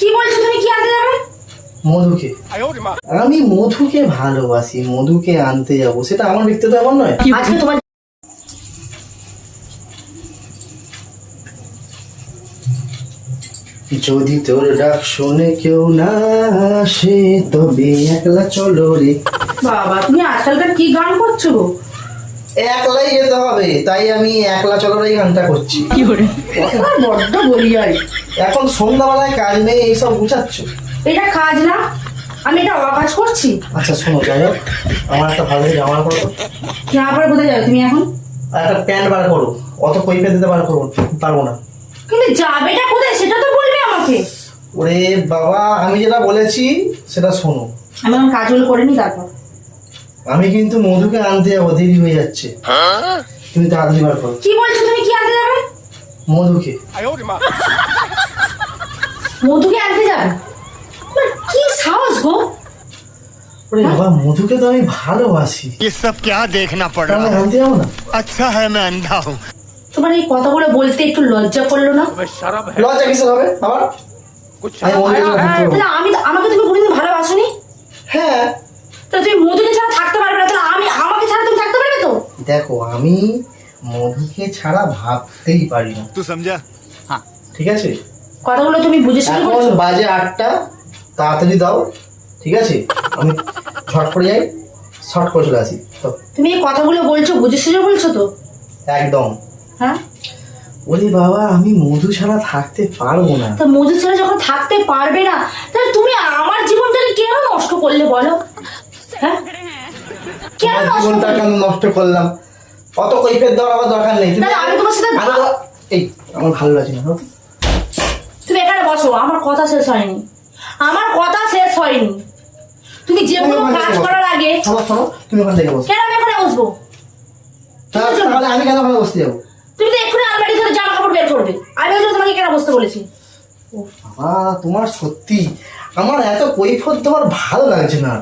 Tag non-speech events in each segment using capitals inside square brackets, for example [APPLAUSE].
কি বলছো তুমি কি আনতে যাবে? মধুকে। আমি মধুকে ভালোবাসি মধুকে আনতে যাব সেটা আমার ব্যক্তিগত ব্যাপার নয়। আজকে তোমার যদি তোর ডাক শুনে কেউ না আসে তবে একলা চলো রে। বাবা তুমি আজকালকার কি গান করছ? একলাই যেতে হবে তাই আমি একলা চলো রে গানটা করছি। তোমার বড্ড বলি আর। এখন সন্ধ্যাবেলায় কাজ নেই এইসব বুঝাচ্ছ এটা কাজ না আমি এটা অকাজ করছি। আচ্ছা শোনো যাই হোক আমার একটা ভালো জামা করো না পরে কোথায় যাবে তুমি এখন? আর একটা প্যান্ট বার করো অত কৈফে দিতে বার করব পারব না। কিন্তু যাবেটা কোথায় সেটা তো বলবে আমাকে। ওরে বাবা আমি যেটা বলেছি সেটা শোনো। আমি কাজগুলো করে নি তারপর। আমি কিন্তু মধুকে আনতে যাবো দেরি হয়ে যাচ্ছে তুমি তাড়াতাড়ি বার করো কি বলছো তুমি কি আনতে যাবে মধুকে মধুকে আনতে যাবে তোমার কি সাহস গো ওরে বাবা মধুকে তো আমি ভালোবাসি ये सब क्या देखना पड़ তাহলে रहा है আনতে যাবো না अच्छा है मैं अंधा हूँ তোমার এই কথাগুলো বলতে একটু লজ্জা করলো না লজ্জা কিসের হবে আবার আমি মধুকে ছাড়া থাকতে পারবো না। তাহলে আমি আমাকে তুমি কোনোদিন ভালোবাসোনি হ্যাঁ তা তুমি মধুকে ছাড়া থাকতে পারবে না তাহলে আমি আমাকে ছাড়া তুমি থাকতে পারবে তো? দেখো আমি মধুকে ছাড়া ভাবতেই পারি না। তুই সমঝা। হ্যাঁ ঠিক আছে? কথাগুলো তুমি বুঝে শুনে এখন বাজে আটটা তাড়াতাড়ি দাও ঠিক আছে? আমি শর্ট করে যাই শর্ট করে চলে আসি। তো তুমি এই কথাগুলো বলছো বুঝে শুনে বলছো তো? একদম। হ্যাঁ? ওরে বাবা আমি মধু ছাড়া থাকতে পারব না। তা মধু ছাড়া যখন থাকতে পারবে না তাহলে তুমি আমার জীবনটাকে কেন নষ্ট করলে বলো? কেন আমার নষ্ট কেন নষ্ট করলাম? অত কৈফের দেওয়ার আবার দরকার নেই। তুমি আমি তোমার সাথে এই আমার ভালো লাগছে না তুমি এখানে বসো আমার কথা শেষ হয়নি। আমার কথা শেষ হয়নি। তুমি যে কোনো কাজ করার আগে শোনো তুমি ওখান থেকে বসো। কেন আমি এখানে বসবো? তা- তাহলে আমি কেন ওখানে বসতে যাব? তুমি তো এক্ষুনি আলমারি ধরে জামা কাপড় বের করবে। আমি ওই তোমাকে কেন বসতে বলেছি। বাবা তোমার সত্যি আমার এত কৈফত তোমার ভালো লাগছে না।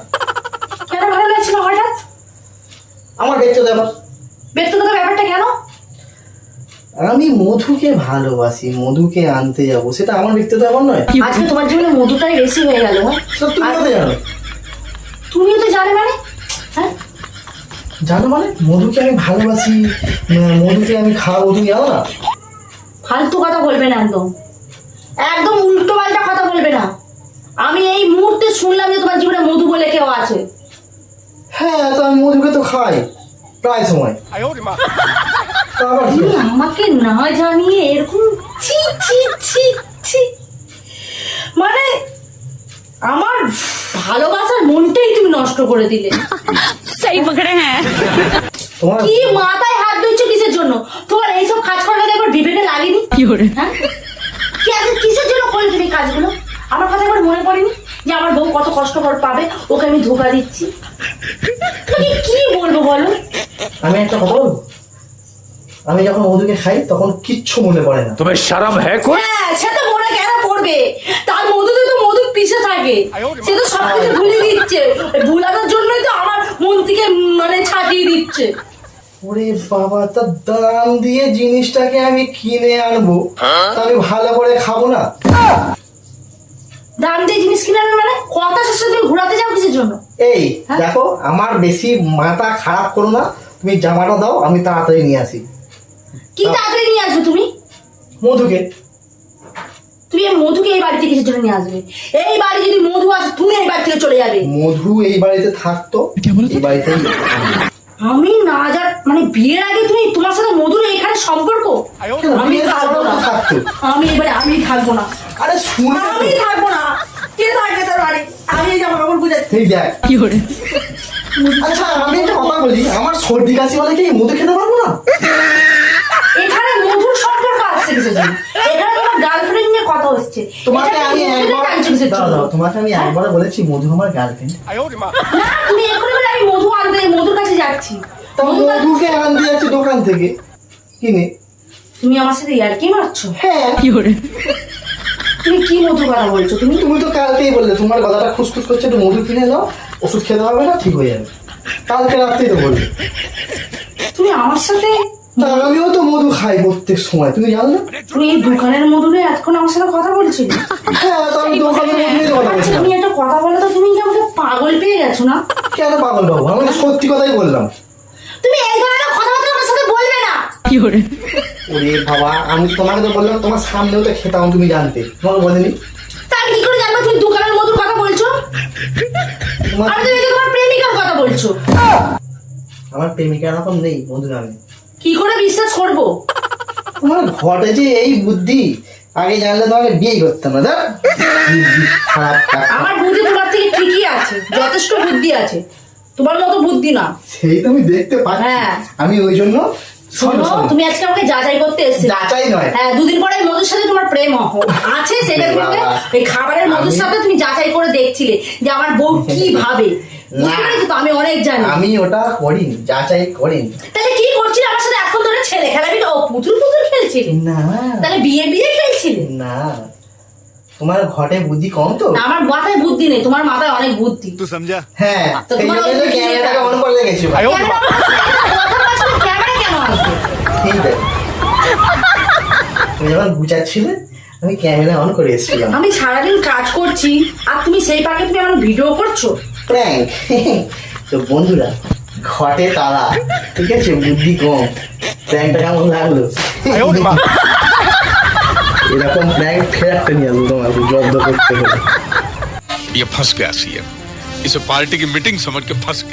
লাগছিল হঠাৎ? আমার দেখতে দেবার ব্যক্তিগত ব্যাপারটা কেন? আমি মধুকে ভালোবাসি মধুকে আনতে যাব সেটা আমার ব্যক্তিগত ব্যাপার নয়। আজকে তোমার জীবনে মধুটাই বেশি হয়ে গেল। তুমি জানো। তুমিও তো জানে মানে? হ্যাঁ? জানো মানে? মধুকে আমি ভালোবাসি মধুকে আমি খাওয়াবো তুমি জানো না? ফালতু কথা বলবে না একদম। একদম উল্টো পাল্টা কথা বলবে না। আমি এই মুহূর্তে শুনলাম যে তোমার জীবনে মধু বলে কেউ আছে। হ্যাঁ তো আমি মধুকে তো খাই। প্রায় সময়। আমাকে না জানিয়ে এরকম ছি ছি ছি ছি। মানে আমার ভালোবাসার মনটাই তুমি নষ্ট করে দিলে। সেই পকড়ে হ্যাঁ। কি মাথায় হাত দিচ্ছ কিসের জন্য? তোমার এইসব কাজ করার একবার বিবেকে লাগেনি? কি করে? হ্যাঁ? কি কিসের জন্য করলে তুমি কাজগুলো? আমার কথা একবার মনে পড়েনি? যে আমার বউ কত কষ্টকর পাবে ওকে আমি ধোকা দিচ্ছি। তোকে কি বলব বলো? আমি একটা কথা বলব? আমি যখন মধুকে খাই তখন কিচ্ছু মনে পড়ে না। তবে সারাম হ্যাঁ হ্যাঁ সে তো মনে কেন পড়বে? তার মধুতে তো মধু পিছে থাকে। সে তো সবকিছু ভুলে দিচ্ছে। ভুলানোর জন্যই তো আমার মন থেকে মানে ছাটিয়ে দিচ্ছে। ওরে বাবা তা দাম দিয়ে জিনিসটাকে আমি কিনে আনব। হ্যাঁ? আমি ভালো করে খাব না। দাম দিয়ে জিনিস কিনে আনবে মানে? কথা শেষে তুমি ঘোরাতে যাও কিসের জন্য? এই দেখো আমার বেশি মাথা খারাপ করো না। তুমি জামাটা দাও আমি তাড়াতাড়ি নিয়ে আসি। কি তাড়াতাড়ি নিয়ে আসবে তুমি? মধুকে। তুমি এই মধুকে এই বাড়িতে কিসের জন্য নিয়ে আসবে? এই বাড়ি যদি মধু আসে তুমি এই বাড়ি থেকে চলে যাবে। মধু এই বাড়িতে থাকতো এই বাড়িতেই আমি না যা মানে বিয়ের আগে তুমি তোমার সাথে মধুর এখানে সম্পর্ক? আমি থাকব না। আমি এবারে আমি থাকব না। আরে শুনে তো। আমি থাকব না। কে থাকবে তার বাড়ি? আমি এই জামা কাপড় বুঝাচ্ছি এই দেখ। আচ্ছা আমি একটা কথা বলি আমার সর্দি কাশি হলে কি মধু খেতে পারব না? এখানে মধুর সম্পর্ক আসছে জন্য এখানে তোমার গার্লফ্রেন্ড নিয়ে কথা হচ্ছে। তোমাকে আমি একবার দাও দাও তোমাকে আমি একবার বলেছি মধু আমার গার্লফ্রেন্ড না তুমি এক্ষুনি বলে আমি মধু আনতে মধুর কাছে যাচ্ছি। তো মধু কা- মধুকে আনতে যাচ্ছি দোকান থেকে। কিনে তুমি আমার সাথে ইয়ার্কি মারছো? হ্যাঁ। তুমি কি মধু কথা বলছো? তুমি তুমি তো কালকেই বললে তোমার কথাটা খুসখুস করছে একটু মধু কিনে দাও ওষুধ খেতে হবে না ঠিক হয়ে যাবে। কালকে রাত্রে তো বললে। তুমি আমার সাথে তা আমিও তো মধু খাই প্রত্যেক সময় তুমি জানো না? তুমি এই দোকানের মধু নিয়ে এতক্ষণ আমার সাথে কথা বলছিলে? হ্যাঁ তো আমি দোকানের মধু নিয়ে কথা বলছি তুমি একটা কথা বলো তো তুমি কি আমাকে পাগল পেয়ে গেছো না? কেন পাগল পাবো আমি সত্যি কথাই বললাম। তুমি এই ধরনের কথাবার্তা আমার সাথে বলবে না। কি করে? ওরে বাবা আমি তোমাকে তো বললাম তোমার সামনেও তো খেতাম তুমি জানতে। তোমাকে বলিনি? তা কি করে জানব? তুমি দোকানের মধুর কথা বলছো? তোমার আমি তো তোমার প্রেমিকার কথা বলছো। আমার প্রেমিকা এরকম নেই বন্ধু নামে কি করে বিশ্বাস করব? তোমার ঘটে যে এই বুদ্ধি আগে জানলে তোমাকে বিয়ে করতাম না কাজ। আমার বুদ্ধি তোমার থেকে ঠিকই আছে যথেষ্ট বুদ্ধি আছে। তোমার মতো বুদ্ধি না। সেই তুমি দেখতে পাচ্ছি। হ্যাঁ। আমি ওই জন্য শোনো তুমি আজকে আমাকে যাচাই করতে যাচাই নয়। হ্যাঁ দুদিন পরে মধুর সাথে তোমার প্রেম আছে সেটা খাবারের মধুর সাথে তুমি যাচাই করে দেখছিলে যে আমার বউ [LAUGHS] কি ভাবে। আমি অনেক জানি। আমি ওটা করিনি যাচাই করিনি। তাহলে কি আমার সাথে এখন ধরে ছেলে খেলাবি ও পুতুল পুতুল খেলছিলি। না। তাহলে বিয়ে বিয়ে খেলছিলি? না। তোমার ঘটে বুদ্ধি কম তো? আমার মাথায় বুদ্ধি নেই। তোমার মাথায় অনেক বুদ্ধি। তুই সমঝা। হ্যাঁ তোমার অন করে ভাই। কেন আছে ঠিক আছে তুমি যখন বুঝাচ্ছিলে আমি ক্যামেরা অন করে এসেছিলাম আমি সারাদিন কাজ করছি আর তুমি সেই পাকে তুমি আমার ভিডিও করছো প্র্যাঙ্ক তো বন্ধুরা ঘটে তারা ঠিক আছে বুদ্ধি কম প্র্যাঙ্কটা কেমন লাগলো এরকম প্র্যাঙ্ক ফের একটা নিয়ে আসবো তোমাকে জব্দ করতে হলে ये फंस गया सीएम इसे पार्टी की मीटिंग समझ के फंस गया